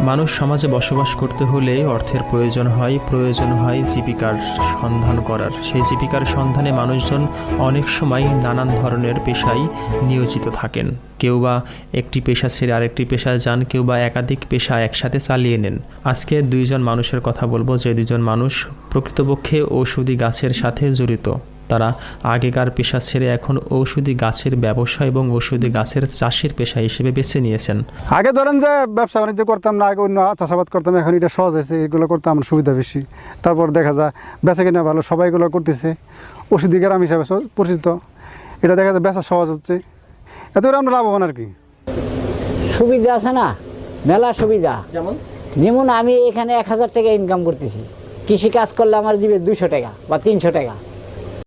মানুষ সমাজে বসবাস করতে হলে অর্থের প্রয়োজন হয় প্রয়োজন হয় জীবিকার সন্ধান করার। সেই জীবিকার সন্ধানে মানুষজন অনেক সময় নানান ধরনের পেশায় নিয়োজিত থাকেন। কেউ বা একটি পেশা ছেড়ে আরেকটি পেশায় যান, কেউ বা একাধিক পেশা একসাথে চালিয়ে নেন। আজকে দুইজন মানুষের কথা বলব, যে দুজন মানুষ প্রকৃতপক্ষে ঔষধি গাছের সাথে জড়িত। তারা আগেকার পেশা ছেড়ে এখন ঔষধি গাছের ব্যবসা এবং ঔষধি গাছের চাষের পেশা হিসেবে বেছে নিয়েছেন। আগে ধরেন যে ব্যবসা বাণিজ্য করতাম না আগে অন্য চাষাবাদ করতাম এখন এটা সহজ হয়েছে এগুলো করতে আমার সুবিধা বেশি। তারপর দেখা যায় বেচা কেনা ভালো সবাই এগুলো করতেছে। ওষুধি গ্রাম হিসাবে পরিচিত। এটা দেখা যায় বেচা সহজ হচ্ছে। এত করে আমরা লাভবান আর কি। সুবিধা আছে না? মেলা সুবিধা। যেমন? যেমন আমি এখানে এক হাজার টাকা ইনকাম করতেছি। কৃষি কাজ করলে আমার দিবে দুশো টাকা বা তিনশো টাকা।